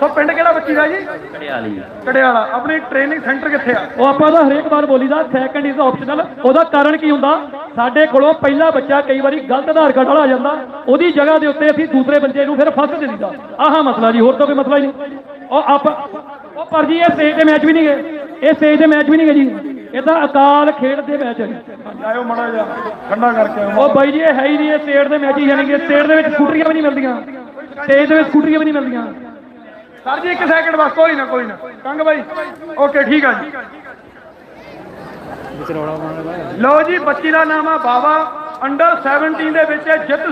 S2: ਸੋ ਪਿੰਡ ਕਿਹੜਾ ਬੱਚੀ ਦਾ ਜੀ?
S3: ਕੜਿਆਲੀ
S2: ਕੜਿਆਲਾ ਆਪਣੀ ਟ੍ਰੇਨਿੰਗ ਸੈਂਟਰ ਕਿੱਥੇ ਆ?
S1: ਉਹ ਆਪਾਂ ਦਾ ਹਰੇਕ ਵਾਰ ਬੋਲੀਦਾ ਸੈਕੰਡ ਇਜ਼ ਆਪਸ਼ਨਲ ਉਹਦਾ ਕਾਰਨ ਕੀ ਹੁੰਦਾ? ਸਾਡੇ ਕੋਲੋਂ ਪਹਿਲਾ ਬੱਚਾ ਕਈ ਵਾਰੀ ਗਲਤ ਆਧਾਰ ਕਾਰਡ ਵਾਲਾ ਆ ਜਾਂਦਾ। ਉਹਦੀ ਜਗ੍ਹਾ ਦੇ ਉੱਤੇ ਅਸੀਂ ਦੂਸਰੇ ਬੱਚੇ ਨੂੰ ਫਿਰ ਫਸਟ ਦੇ ਦਿੰਦਾ ਆਹ ਮਸਲਾ ਜੀ ਹੋਰ ਤਾਂ ਕੋਈ ਮਸਲਾ ਹੀ ਨਹੀਂ। ਉਹ ਆਪ ਉਹ ਪਰ ਜੀ ਇਹ ਸਟੇਜ ਦੇ ਮੈਚ ਵੀ ਨਹੀਂ ਗਏ। ਇਹ ਸਟੇਜ ਦੇ ਮੈਚ ਵੀ ਨਹੀਂ ਗਏ ਜੀ। ਇਹ ਤਾਂ ਅਕਾਲ ਖੇਡ ਦੇ ਮੈਚ ਹੈ।
S2: ਆਇਓ ਮੜਾ ਜਾ ਠੰਡਾ ਕਰਕੇ ਆਇਓ
S1: ਉਹ ਬਾਈ ਜੀ ਇਹ ਹੈ ਹੀ ਨਹੀਂ ਇਹ ਸਟੇਟ ਦੇ ਮੈਚ ਹੀ ਨਹੀਂ ਗੇ ਸਟੇਟ ਦੇ ਵਿੱਚ ਸਕੂਟਰੀਆਂ ਵੀ ਨਹੀਂ ਮਿਲਦੀਆਂ। ਸਟੇਜ ਦੇ ਵਿੱਚ ਸਕੂਟਰੀਆਂ ਵੀ ਨਹੀਂ ਮਿਲਦੀਆਂ।
S2: ਸਰ ਜੀ ਇੱਕ ਸੈਕਿੰਡ ਬਸ ਕੋਈ ਨਾ ਕੋਈ ਨਾ। ਕੰਗ ਬਾਈ ਓਕੇ ਠੀਕ ਆ ਜੀ। ਲਓ ਜੀ ਬੱਚੀ ਦਾ ਨਾਮ ਆ ਬਾਵਾ ਅੰਡਰ 17 ਦੇ ਵਿੱਚ ਜਿੱਤ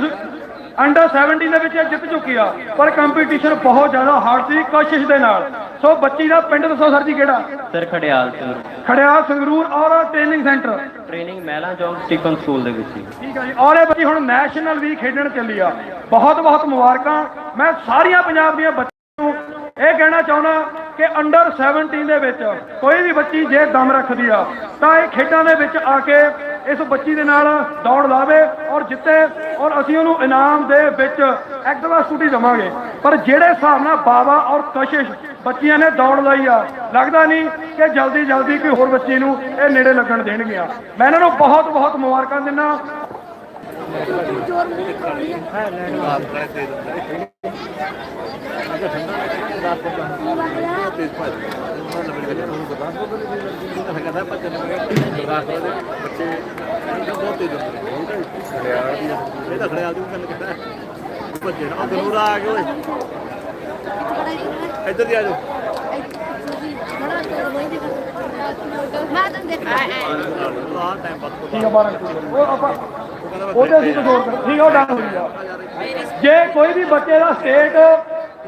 S2: ਅੰਡਰ 17 ਦੇ ਵਿੱਚ ਇਹ ਜਿੱਤ ਚੁੱਕੀ ਆ ਪਰ ਕੰਪੀਟੀਸ਼ਨ ਬਹੁਤ ਜ਼ਿਆਦਾ ਹਾਰਡ ਸੀ ਕੋਸ਼ਿਸ਼ ਦੇ ਨਾਲ। ਸੋ ਬੱਚੀ ਦਾ ਪਿੰਡ ਦੱਸੋ ਸਰ ਜੀ ਕਿਹੜਾ?
S3: ਸਰ ਖੜਿਆਲ ਤੋਂ।
S2: ਖੜਿਆ ਸੰਗਰੂਰ ਔਰ ਟ੍ਰੇਨਿੰਗ ਸੈਂਟਰ
S3: ਟ੍ਰੇਨਿੰਗ ਮਹਿਲਾ ਚੌਂਕ ਸਟੀਫਨ ਸਕੂਲ ਦੇ ਵਿੱਚ
S2: ਠੀਕ ਆ ਜੀ। ਔਰ ਇਹ ਬੱਚੀ ਹੁਣ ਨੈਸ਼ਨਲ ਵੀ ਖੇਡਣ ਚੱਲੀ ਆ। ਬਹੁਤ ਬਹੁਤ ਮੁਬਾਰਕਾਂ। ਮੈਂ ਸਾਰੀਆਂ ਪੰਜਾਬ ਦੀਆਂ ਬੱਚੀਆਂ ਨੂੰ ਇਹ ਕਹਿਣਾ ਚਾਹੁੰਦਾ ਕਿ ਅੰਡਰ 17 ਦੇ ਵਿੱਚ ਕੋਈ ਵੀ ਬੱਚੀ ਜੇ ਦਮ ਰੱਖਦੀ ਆ, ਤਾਂ ਇਹ ਖੇਡਾਂ ਦੇ ਵਿੱਚ ਆ ਕੇ ਇਸ ਬੱਚੀ ਦੇ ਨਾਲ ਦੌੜ ਲਾਵੇ ਔਰ ਜਿੱਤੇ ਔਰ ਅਸੀਂ ਉਹਨੂੰ ਇਨਾਮ ਦੇ ਵਿੱਚ ਐਕਟਿਵਾ ਸਕੂਟੀ ਦੇਵਾਂਗੇ। ਪਰ ਜਿਹੜੇ ਹਿਸਾਬ ਨਾਲ ਬਾਵਾ ਔਰ ਕਸ਼ਿਸ਼ ਬੱਚੀਆਂ ਨੇ ਦੌੜ ਲਾਈ ਆ, ਲੱਗਦਾ ਨਹੀਂ ਕਿ ਜਲਦੀ ਜਲਦੀ ਕੋਈ ਹੋਰ ਬੱਚੀ ਨੂੰ ਇਹ ਨੇੜੇ ਲੱਗਣ ਦੇਣਗੀਆਂ। ਮੈਂ ਇਹਨਾਂ ਨੂੰ ਬਹੁਤ ਬਹੁਤ ਮੁਬਾਰਕਾਂ ਦਿੰਦਾ
S4: ਰਾਤ ਬੜੇ ਤੇਜ਼ ਹੁੰਦੇ ਅਜਾ ਠੰਡਾ ਰਾਤ ਨੂੰ ਤੇਜ਼ ਭੱਜ ਉਹਨਾਂ ਨੇ ਮੇਰੇ ਕੋਲ ਨੂੰ ਪਤਾ ਉਹ ਤਾਂ ਹੈਗਾ ਭੱਜਣ ਲੱਗੇ ਰਾਤ ਦੇ ਬੱਚੇ ਬਹੁਤ ਤੇਜ਼ ਹੁੰਦੇ ਖੜਿਆਲ ਦੀ ਇਹ ਤਾਂ ਖੜਿਆਲ ਦੀ ਗੱਲ ਕਿੱਦਾਂ ਭੱਜੇ ਨਾ ਗਨੂਰ ਆ ਗਏ ਓਏ ਇੱਧਰ ਦੀ ਆ ਜਾਓ
S2: ਠੀਕ ਆ ਬਾਰਾਂ ਉਹ ਆਪਾਂ ਉਹਦੇ ਅਸੀਂ ਕੁਝ ਹੋਰ ਕਰ ਠੀਕ ਆ ਉਹ ਡਨ ਹੋਈ ਆ ਜੇ ਕੋਈ ਵੀ ਬੱਚੇ ਦਾ ਸਟੇਟ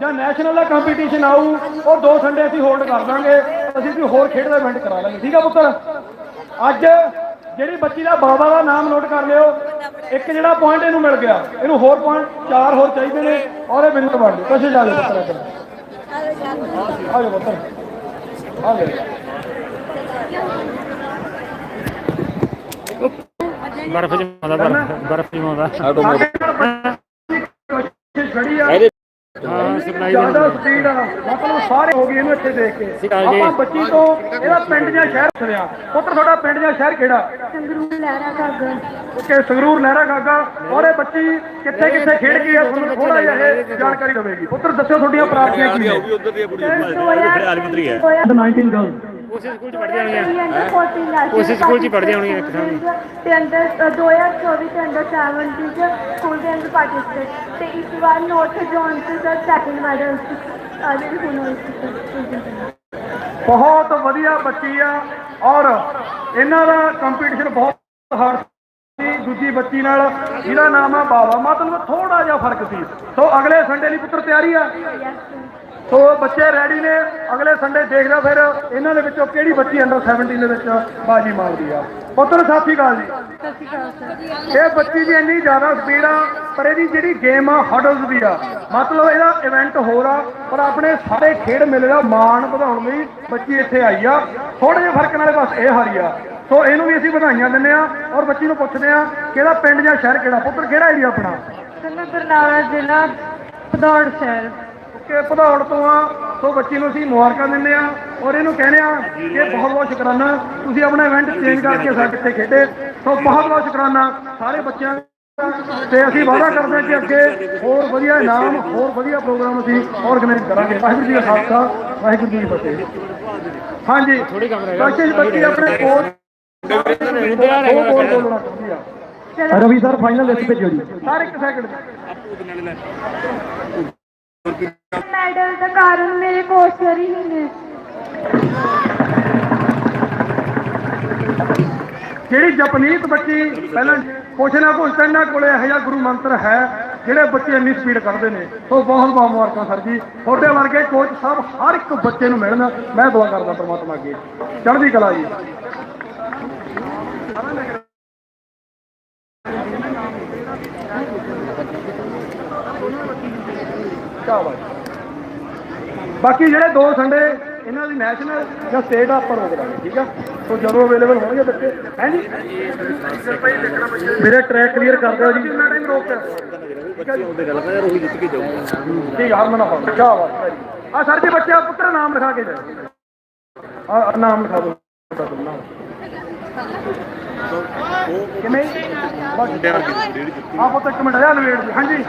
S2: ਜਾਂ ਨੈਸ਼ਨਲ ਦਾ ਕੰਪੀਟੀਸ਼ਨ ਆਊ, ਉਹ ਦੋ ਸੰਡੇ ਅਸੀਂ ਹੋਲਡ ਕਰ ਦਾਂਗੇ। ਅਸੀਂ ਕੋਈ ਹੋਰ ਖੇਡ ਦਾ ਇਵੈਂਟ ਕਰਾ ਲਾਂਗੇ ਠੀਕ ਆ ਪੁੱਤਰ? ਅੱਜ ਜਿਹੜੀ ਬੱਚੀ ਦਾ ਬਾਬਾ ਦਾ ਨਾਮ ਨੋਟ ਕਰ ਲਿਓ। ਇੱਕ ਜਿਹੜਾ ਪੁਆਇੰਟ ਇਹਨੂੰ ਮਿਲ ਗਿਆ। ਇਹਨੂੰ ਹੋਰ ਪੁਆਇੰਟ ਚਾਰ ਹੋਰ ਚਾਹੀਦੇ ਨੇ ਔਰ ਇਹ ਬਿੰਦੂ ਬਣ ਗਏ ਕਸ਼ੇ ਜਾ ਜਾਓ ਪੁੱਤਰ ਆ ਜਾਓ ਪੁੱਤਰ। ਆ ਜਾਓ।
S5: ਬਰਫ਼ ਜਮਾਉਂਦਾ ਬਰਫ਼ ਜਮਾਉਂਦਾ
S2: ਕੋਸ਼ਿਸ਼ ਖੜੀ ਆ
S5: ਹਾਂ ਸਪਲਾਈ
S2: ਜ਼ਿਆਦਾ ਸਪੀਡ ਆ। ਮਤਲਬ ਸਾਰੇ ਹੋ ਗਏ ਇਹਨੂੰ ਇੱਥੇ ਦੇਖ ਕੇ। ਆਪਾਂ ਬੱਚੀ ਤੋਂ ਇਹਦਾ ਪਿੰਡ ਜਾਂ ਸ਼ਹਿਰ ਸੁਣਿਆ ਪੁੱਤਰ ਤੁਹਾਡਾ ਪਿੰਡ ਜਾਂ ਸ਼ਹਿਰ ਕਿਹੜਾ?
S6: ਸੰਗਰੂਰ ਲਹਿਰਾ ਗਾਗਰ
S2: ਓਕੇ ਸੰਗਰੂਰ ਲਹਿਰਾ ਗਾਗਾ। ਔਰ ਇਹ ਬੱਚੀ ਕਿੱਥੇ ਕਿੱਥੇ ਖੇਡ ਗਈ ਹੈ ਤੁਹਾਨੂੰ ਥੋੜਾ ਜਿਹਾ ਇਹ ਜਾਣਕਾਰੀ ਦੇਵੇਗੀ। ਪੁੱਤਰ ਦੱਸਿਓ ਤੁਹਾਡੀਆਂ ਪ੍ਰਾਪਤੀਆਂ ਕੀ ਨੇ।
S4: ਉਧਰ ਦੀ ਕੁੜੀ ਖੜਿਆਲ ਮਿੱਤਰੀ ਹੈ।
S1: 19 ਗਰਲ
S5: ਉਸੇ ਸਕੂਲ ਚ ਪੜ੍ਹਦੀਆਂ ਹੋਣਗੀਆਂ।
S6: ਉਸੇ
S5: ਉਸੇ ਸਕੂਲ 'ਚ ਹੀ ਪੜ੍ਹਦੀਆਂ ਹੋਣਗੀਆਂ ਇੱਕ ਥਾਂ
S6: ਤੇ ਅੰਦਰ ਅ, 2024 ਤੇ ਅੰਦਰ 70 ਚ ਸਕੂਲ ਦੇ ਅੰਦਰ ਪਾਰਟਿਸਿਪੇਟ। ਤੇ ਇਸ ਵਾਰ ਨੋਰਥ ਜ਼ੋਨ ਚ ਆ ਜਿਹੜੀ ਹੁਣ ਹੋਈ।
S2: ਬਹੁਤ ਵਧੀਆ ਬੱਚੀ ਆ ਔਰ ਇਹਨਾਂ ਦਾ ਕੰਪੀਟੀਸ਼ਨ ਬਹੁਤ ਹਾਰਡ ਸੀ। ਦੂਜੀ ਬੱਚੀ ਨਾਲ ਜਿਹਦਾ ਨਾਮ ਆ ਬਾਵਾ। ਮਤਲਬ ਥੋੜਾ ਜਿਹਾ ਫ਼ਰਕ ਸੀ। ਸੋ ਅਗਲੇ ਸੰਡੇ ਲਈ ਪੁੱਤਰ ਤਿਆਰੀ ਆ। ਸੋ ਬੱਚੇ ਰੈਡੀ ਨੇ ਅਗਲੇ ਸੰਡੇ ਦੇਖਦਾ ਫਿਰ ਇਹਨਾਂ ਦੇ ਵਿੱਚੋਂ ਕਿਹੜੀ ਬੱਚੀ ਅੰਡਰ 17 ਦੇ ਵਿੱਚ ਬਾਜੀ ਮਾਰਦੀ ਆ। ਪੁੱਤਰ ਸਾਥੀ ਕਾਲ ਜੀ। ਇਹ ਬੱਚੀ ਦੀ ਇੰਨੀ ਜ਼ਿਆਦਾ ਸਪੀਡ ਆ ਪਰ ਇਹਦੀ ਜਿਹੜੀ ਗੇਮ ਆ ਹਡਲਸ ਦੀ ਆ। ਮਤਲਬ ਇਹਦਾ ਇਵੈਂਟ ਹੋਰ ਆ ਪਰ ਆਪਣੇ ਸਾਰੇ ਖੇਡ ਮੇਲੇ ਦਾ ਮਾਣ ਵਧਾਉਣ ਲਈ ਬੱਚੀ ਇੱਥੇ ਆਈ ਆ। ਥੋੜੇ ਜਿਹੇ ਫ਼ਰਕ ਨਾਲ ਬਸ ਇਹ ਹਾਰੀ ਆ। ਸੋ ਇਹਨੂੰ ਵੀ ਅਸੀਂ ਵਧਾਈਆਂ ਦਿੰਦੇ ਆ ਔਰ ਬੱਚੀ ਨੂੰ ਪੁੱਛਦੇ ਆ ਕਿ ਇਹਦਾ ਪਿੰਡ ਜਾਂ ਸ਼ਹਿਰ ਕਿਹੜਾ? ਪੁੱਤਰ ਕਿਹੜਾ ਏਰੀਆ ਆਪਣਾ?
S6: ਸਰ ਮੈਂ ਬਰਨਾਲਾ ਜ਼ਿਲ੍ਹਾ ਭਦੌੜ ਸ਼ਹਿਰ
S2: ਕਿ ਭਦੌੜ ਤੋਂ ਆ ਸੋ ਬੱਚੀ ਨੂੰ ਅਸੀਂ ਮੁਬਾਰਕਾਂ ਦਿੰਦੇ ਆ ਔਰ ਇਹਨੂੰ ਕਹਿੰਦੇ ਆ ਕਿ ਬਹੁਤ ਬਹੁਤ ਸ਼ੁਕਰਾਨਾ ਤੁਸੀਂ ਆਪਣਾ ਇਵੈਂਟ ਚੇਂਜ ਕਰਕੇ ਸਾਡੇ ਇੱਥੇ ਖੇਡੇ। ਸੋ ਬਹੁਤ ਬਹੁਤ ਸ਼ੁਕਰਾਨਾ ਸਾਰੇ ਬੱਚਿਆਂ ਦਾ। ਤੇ ਅਸੀਂ ਵਾਅਦਾ ਕਰਦੇ ਹਾਂ ਕਿ ਅੱਗੇ ਹੋਰ ਵਧੀਆ ਇਨਾਮ ਹੋਰ ਵਧੀਆ ਪ੍ਰੋਗਰਾਮ ਅਸੀਂ ਆਰਗੇਨਾਈਜ਼ ਕਰਾਂਗੇ। ਵਾਹਿਗੁਰੂ ਜੀ ਦਾ ਖਾਲਸਾ ਵਾਹਿਗੁਰੂ ਜੀ ਕੀ ਫਤਿਹ। ਹਾਂਜੀ
S5: ਥੋੜੀ
S2: ਬੱਚੀ ਆਪਣੇ ਕੋਲ ਦੋ
S1: ਰਵੀ ਸਰ ਫਾਈਨਲ ਲਿਸਟ ਭੇਜੋ ਜੀ।
S2: ਸਰ ਇੱਕ ਸੈਕਿੰਡ
S6: ਮੈਡਲ ਦਾ ਕਾਰਨ ਮੇਰੇ ਕੋਚ ਹੀ ਨੇ।
S2: ਜਿਹੜੀ ਜਪਨੀਤ ਬੱਚੀ ਪਹਿਲਾਂ ਕੁਛ ਨਾ ਕੁਛ ਇਹਨਾਂ ਕੋਲੇ ਇਹੋ ਜਿਹਾ ਗੁਰੂ ਮੰਤਰ ਹੈ, ਜਿਹੜੇ ਬੱਚੇ ਇੰਨੀ ਸਪੀਡ ਕੱਢਦੇ ਨੇ। ਉਹ ਬਹੁਤ ਬਹੁਤ ਮੁਬਾਰਕਾਂ ਸਰ ਜੀ। ਤੁਹਾਡੇ ਵਰਗੇ ਕੋਚ ਸਾਹਿਬ ਹਰ ਇੱਕ ਬੱਚੇ ਨੂੰ ਮਿਲਣ। ਮੈਂ ਦੁਆ ਕਰਦਾ ਪ੍ਰਮਾਤਮਾ ਅੱਗੇ। ਚੜ੍ਹਦੀ ਕਲਾ ਜੀ। ਸ਼ਾਬਾਸ਼ ਬਾਕੀ ਜਿਹੜੇ ਦੋ ਸੰਡੇ ਇਹਨਾਂ ਦੀ ਨੈਸ਼ਨਲ ਜਾਂ ਸਟੇਟ ਰੋਕ ਦਾਂਗੇ ਠੀਕ ਆ? ਸੋ ਜਦੋਂ ਅਵੇਲੇਬਲ ਹੋਣਗੇ ਬੱਚੇ। ਹੈ ਜੀ? ਮੇਰੇ ਟਰੈਕ ਕਲੀਅਰ ਕਰ ਦਿਓ ਜੀ। ਕਿੰਨਾ ਟਾਈਮ ਰੋਕ
S4: ਬੱਚੇ ਆਉਂਦੇ ਗੱਲ ਕਰ ਉਹੀ ਜਿੱਤ ਕੇ ਜਾਊਗਾ।
S2: ਠੀਕ ਆ ਹਰਮਨ ਆ ਕਿਆ ਬਾਤ ਆ ਸਰ ਜੀ ਬੱਚਾ ਪੁੱਤਰ ਨਾਮ ਲਿਖਾ ਕੇ ਜਾਓ ਆ ਨਾਮ ਲਿਖਾ ਦਿਓ। ਕਿਵੇਂ? ਬਸ। ਆ ਪੁੱਤ ਇੱਕ ਮਿੰਟ ਆ ਨਵੇੜ ਜੀ। ਹਾਂਜੀ।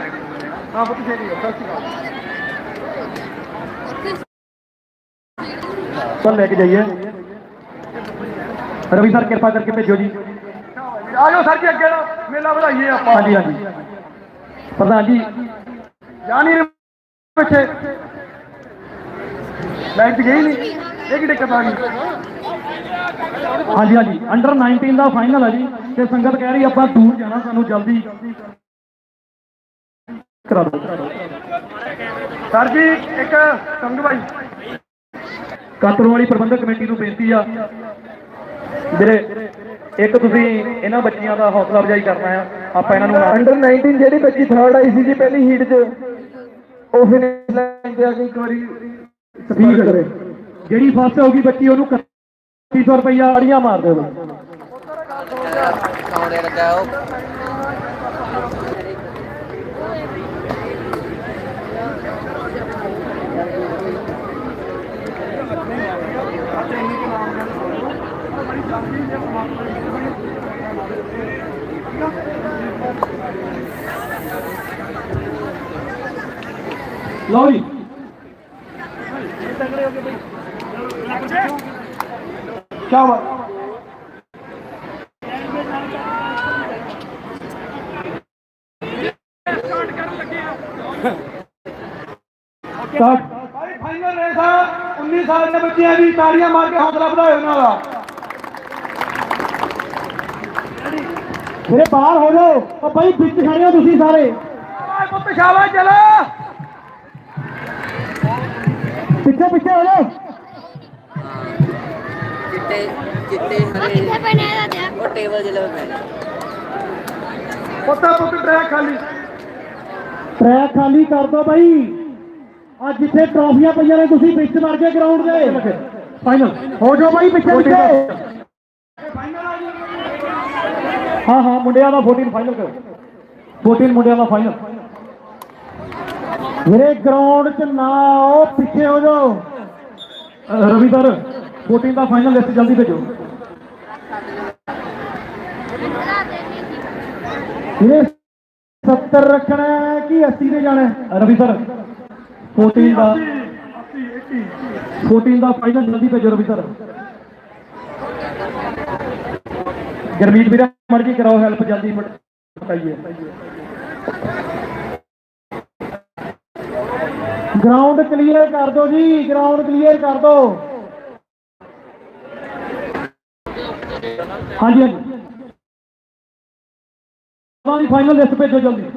S2: ਹਾਂ ਪੁੱਤ ਜੀ ਸਤਿ ਸ਼੍ਰੀ ਅਕਾਲ।
S1: ਚੱਲ ਲੈ ਕੇ ਜਾਈਏ। ਰਵੀ ਸਰ ਕਿਰਪਾ ਕਰਕੇ ਭੇਜੋ ਜੀ।
S2: ਆ ਜਾਓ ਸਰ ਜੀ ਅੱਗੇ ਮੇਲਾ ਵਧਾਈਏ ਆਪਾਂ।
S1: ਹਾਂਜੀ ਹਾਂਜੀ। ਪ੍ਰਧਾਨ ਜੀ
S2: ਜਾ ਨਹੀਂ ਰਹੇ ਪਿੱਛੇ ਲਾਈਟ ਗਈ ਨਹੀਂ ਇਹ ਕੀ ਦਿੱਕਤ ਆ ਗਈ?
S1: ਹਾਂਜੀ ਹਾਂਜੀ। ਅੰਡਰ 19 ਦਾ ਫਾਈਨਲ ਹੈ ਜੀ। ਤੇ ਸੰਗਤ ਕਹਿ ਰਹੀ ਆਪਾਂ ਦੂਰ ਜਾਣਾ ਸਾਨੂੰ ਜਲਦੀ। ਕਰਾ ਦਿਓ
S2: ਸਰ ਜੀ ਇੱਕ ਸੰਗ ਭਾਈ।
S1: ਕਾਤਰੋਂ ਵਾਲੀ ਪ੍ਰਬੰਧਕ ਕਮੇਟੀ ਨੂੰ ਬੇਨਤੀ ਆ। ਵੀਰੇ ਇੱਕ ਤੁਸੀਂ ਇਹਨਾਂ ਬੱਚੀਆਂ ਦਾ ਹੌਸਲਾ ਅਫਜ਼ਾਈ ਕਰਨਾ ਆ। ਆਪਾਂ ਇਹਨਾਂ ਨੂੰ
S3: ਅੰਡਰ 19 ਜਿਹੜੀ ਬੱਚੀ ਥਰਡ ਆਈ ਸੀ ਜੀ ਪਹਿਲੀ ਹੀਟ 'ਚ ਉਹ ਫਿਨਿਸ਼ ਲਾਈਨ ਤੇ ਆ ਕੇ ਇੱਕ ਵਾਰੀ
S1: ਸਪੀਡ ਕਰੇ। ਜਿਹੜੀ ਫਸਟ ਹੋਊਗੀ ਬੱਚੀ ਉਹਨੂੰ 3100 ਰੁਪਈਆ ਅੜੀਆਂ ਮਾਰ
S2: ਭਾਈ ਫਾਈਨਲ ਰੇਸ ਆ 19 ਸਾਲ ਦੇ ਬੱਚਿਆਂ ਦੀ ਤਾੜੀਆਂ ਮਾਰ ਕੇ ਹੌਸਲਾ ਵਧਾਓ ਉਹਨਾਂ ਦਾ
S1: ਮੇਰੇ ਬਾਹਰ ਹੋ ਜਾਓ ਉਹ ਭਾਈ ਵਿੱਚ ਖੜੇ ਹੋ ਤੁਸੀਂ ਸਾਰੇ
S2: ਸ਼ਾਬਾਸ਼ ਪੁੱਤ ਸ਼ਾਬਾਸ਼ ਚਲੋ
S1: ਪਿੱਛੇ ਪਿੱਛੇ ਹੋ ਜਾਓ?
S7: ਚਿੱਟੇ ਚਿੱਟੇ ਹਰੇ
S6: ਕਿੱਥੇ ਬਣਿਆ ਦਾ
S7: ਉਹ ਟੇਬਲ ਜਿਲੇ ਪੈ
S2: ਪੁੱਤਾ ਪੁੱਤ ਟਰੈਕ ਖਾਲੀ।
S1: ਟਰੈਕ ਖਾਲੀ ਕਰ ਦਿਓ ਬਾਈ। ਆ ਜਿੱਥੇ ਟਰਾਫੀਆਂ ਪਈਆਂ ਨੇ ਤੁਸੀਂ ਵਿੱਚ ਵੜ ਕੇ ਗਰਾਊਂਡ ਦੇ। ਫਾਈਨਲ ਹੋ ਜਾਓ ਬਾਈ ਪਿੱਛੇ ਪਿੱਛੇ। ਹਾਂ ਹਾਂ ਮੁੰਡਿਆਂ ਦਾ 14 ਫਾਈਨਲ ਕਰੋ। 14 ਮੁੰਡਿਆਂ ਦਾ ਫਾਈਨਲ ਮੇਰੇ ਗਰਾਊਂਡ 'ਚ ਨਾ ਆਓ ਪਿੱਛੇ ਹੋ ਜਾਓ। ਅ, ਰਵੀ ਸਰ 14 ਦਾ ਫਾਈਨਲ ਲਿਸਟ ਜਲਦੀ ਭੇਜੋ। ਵੀਰੇ 70 ਰੱਖਣਾ ਹੈ ਕਿ 80 ਤੇ ਜਾਣਾ ਹੈ? ਰਵੀ ਸਰ 14 ਦਾ 14 ਦਾ ਫਾਈਨਲ ਜਲਦੀ ਭੇਜੋ ਰਵੀ ਸਰ ਗਰਮੀਤ ਵੀਰੇ ਮਰਜ਼ੀ ਕਰਾਓ ਹੈਲਪ ਜਲਦੀ ਬਤਾਈਏ ਗਰਾਊਂਡ ਕਲੀਅਰ ਕਰ ਦਿਓ ਜੀ ਗਰਾਊਂਡ ਕਲੀਅਰ ਕਰ ਦਿਓ। ਹਾਂਜੀ ਹਾਂਜੀ। ਫਾਈਨਲ ਲਿਸਟ ਭੇਜੋ ਜਲਦੀ।